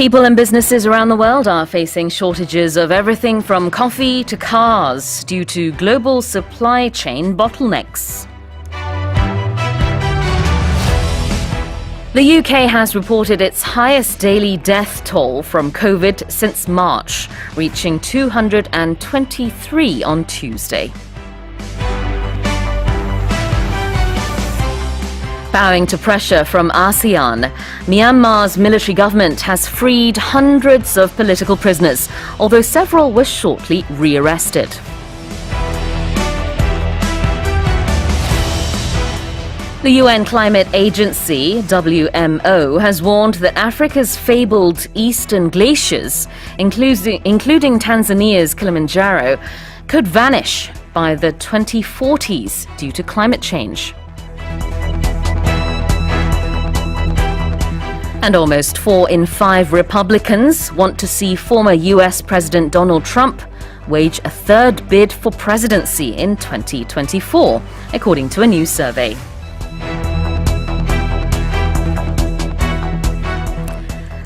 People and businesses around the world are facing shortages of everything from coffee to cars due to global supply chain bottlenecks. The UK has reported its highest daily death toll from COVID since March, reaching 223 on Tuesday. Bowing to pressure from ASEAN, Myanmar's military government has freed hundreds of political prisoners, although several were shortly rearrested. The UN Climate Agency, WMO, has warned that Africa's fabled eastern glaciers, including, including Tanzania's Kilimanjaro, could vanish by the 2040s due to climate change. And almost four in five Republicans want to see former US President Donald Trump wage a third bid for presidency in 2024, according to a new survey.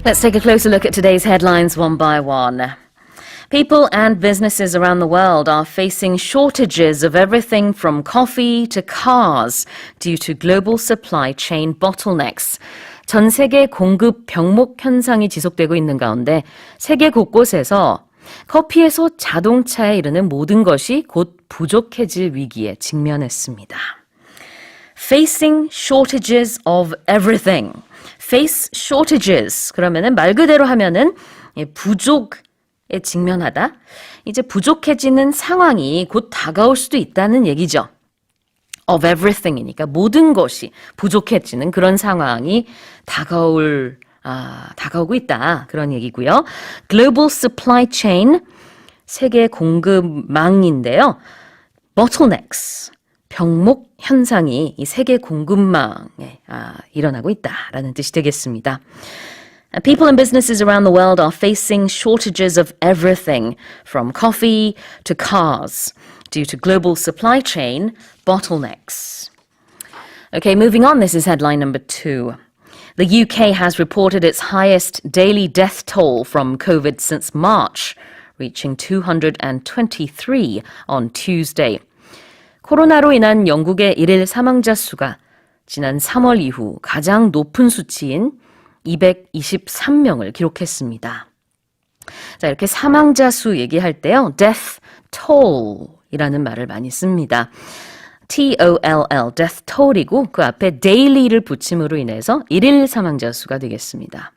Let's take a closer look at today's headlines one by one. People and businesses around the world are facing shortages of everything from coffee to cars due to global supply chain bottlenecks. 전 세계 공급 병목 현상이 지속되고 있는 가운데 세계 곳곳에서 커피에서 자동차에 이르는 모든 것이 곧 부족해질 위기에 직면했습니다. Facing shortages of everything. Face shortages. 그러면은 말 그대로 하면은 부족 에 직면하다. 이제 부족해지는 상황이 곧 다가올 수도 있다는 얘기죠. Of everything이니까 모든 것이 부족해지는 그런 상황이 다가올 아, 다가오고 있다. 그런 얘기고요. Global supply chain 세계 공급망인데요. bottlenecks 병목 현상이 이 세계 공급망에 아, 일어나고 있다라는 뜻이 되겠습니다. People and businesses around the world are facing shortages of everything from coffee to cars. due to global supply chain bottlenecks. Okay, moving on, this is headline number two. The UK has reported its highest daily death toll from COVID since March, reaching 223 on Tuesday. 코로나로 인한 영국의 일일 사망자 수가 지난 3월 이후 가장 높은 수치인 223명을 기록했습니다. 자, 이렇게 사망자 수 얘기할 때요. death toll 이라는 말을 많이 씁니다. T-O-L-L, death toll이고 그 앞에 daily를 붙임으로 인해서 일일 사망자 수가 되겠습니다.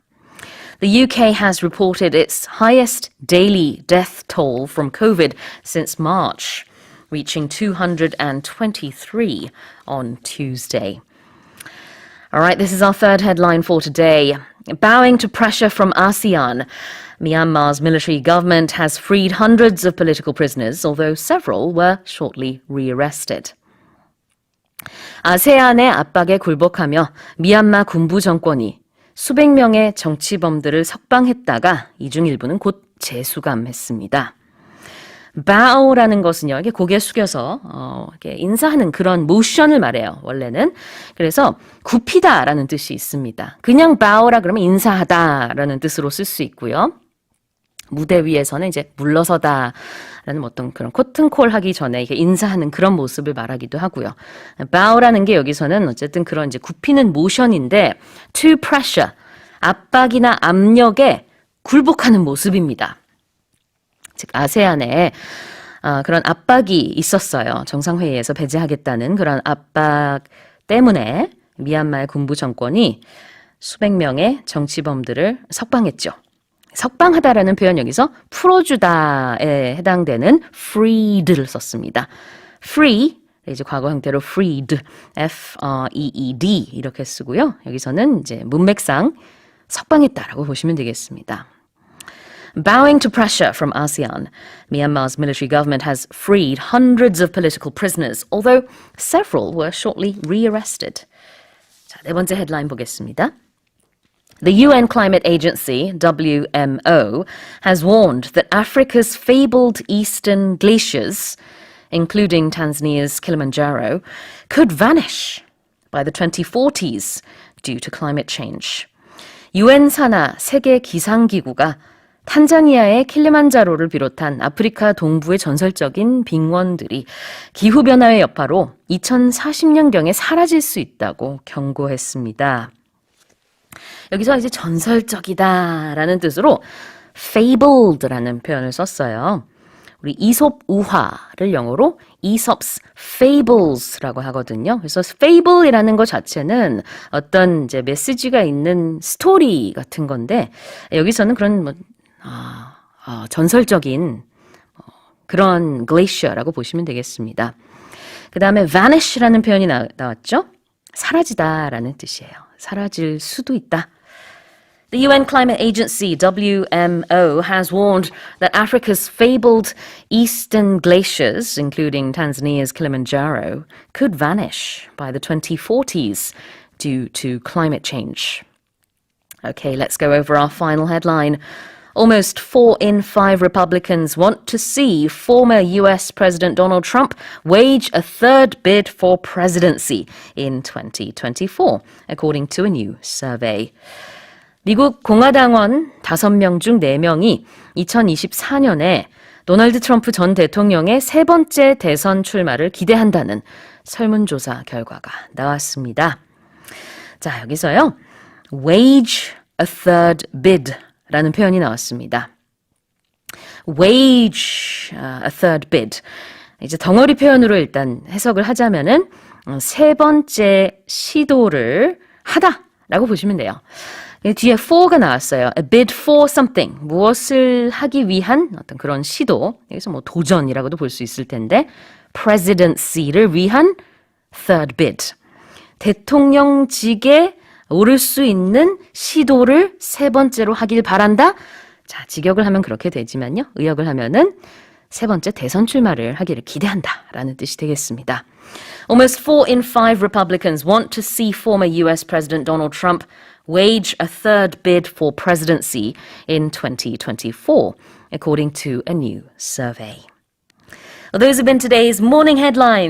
The UK has reported its highest daily death toll from COVID since March, reaching 223 on Tuesday. All right, this is our third headline for today. Bowing to pressure from ASEAN, Myanmar's military government has freed hundreds of political prisoners, although several were shortly rearrested. 아세안의 압박에 굴복하며 미얀마 군부 정권이 수백 명의 정치범들을 석방했다가 이 중 일부는 곧 재수감했습니다. Bow라는 것은요, 이게 고개 숙여서 어, 이렇게 인사하는 그런 모션을 말해요. 원래는 그래서 굽히다라는 뜻이 있습니다. 그냥 bow라 그러면 인사하다라는 뜻으로 쓸 수 있고요. 무대 위에서는 이제 물러서다. 라는 어떤 그런 코튼콜 하기 전에 이게 인사하는 그런 모습을 말하기도 하고요. bow라는 게 여기서는 어쨌든 그런 이제 굽히는 모션인데 to pressure 압박이나 압력에 굴복하는 모습입니다. 즉 아세안에 아, 그런 압박이 있었어요. 정상회의에서 배제하겠다는 그런 압박 때문에 미얀마의 군부 정권이 수백 명의 정치범들을 석방했죠. 석방하다라는 표현 여기서 풀어주다에 해당되는 freed를 썼습니다. free 이제 과거 형태로 freed, F-E-E-D 이렇게 쓰고요. 여기서는 이제 문맥상 석방했다라고 보시면 되겠습니다. Bowing to pressure from ASEAN, Myanmar's military government has freed hundreds of political prisoners, although several were shortly rearrested. 자, 네 번째 헤드라인 보겠습니다. The UN Climate Agency, WMO, has warned that Africa's fabled eastern glaciers, including Tanzania's Kilimanjaro, could vanish by the 2040s due to climate change. 유엔 산하 세계 기상기구가 탄자니아의 킬리만자로를 비롯한 아프리카 동부의 전설적인 빙원들이 기후변화의 여파로 2040년경에 사라질 수 있다고 경고했습니다. 여기서 이제 전설적이다라는 뜻으로 fabled라는 표현을 썼어요. 우리 이솝 우화를 영어로 Aesop's Fables라고 하거든요. 그래서 fable이라는 것 자체는 어떤 이제 메시지가 있는 스토리 같은 건데 여기서는 그런 뭐 아, 아, 전설적인 어, 그런 글레이셔라고 보시면 되겠습니다. 그 다음에 vanish라는 표현이 나, 나왔죠? 사라지다라는 뜻이에요. 사라질 수도 있다. The UN Climate Agency, WMO, has warned that Africa's fabled eastern glaciers, including Tanzania's Kilimanjaro, could vanish by the 2040s due to climate change. Okay, let's go over our final headline. Almost four in five Republicans want to see former US President Donald Trump wage a third bid for presidency in 2024, according to a new survey. 미국 공화당원 5명 중 4명이 2024년에 도널드 트럼프 전 대통령의 세 번째 대선 출마를 기대한다는 설문조사 결과가 나왔습니다. 자, 여기서요. wage a third bid 라는 표현이 나왔습니다. wage a third bid. 이제 덩어리 표현으로 일단 해석을 하자면은 세 번째 시도를 하다라고 보시면 돼요. 뒤에 for가 나왔어요. A bid for something. 무엇을 하기 위한 어떤 그런 시도. 여기서 뭐 도전이라고도 볼 수 있을 텐데 presidency를 위한 third bid. 대통령직에 오를 수 있는 시도를 세 번째로 하길 바란다. 자, 직역을 하면 그렇게 되지만요. 의역을 하면은 세 번째 대선 출마를 하기를 기대한다라는 뜻이 되겠습니다. Almost four in five Republicans want to see former US President Donald Trump wage a third bid for presidency in 2024, according to a new survey. Well, those have been today's morning headlines.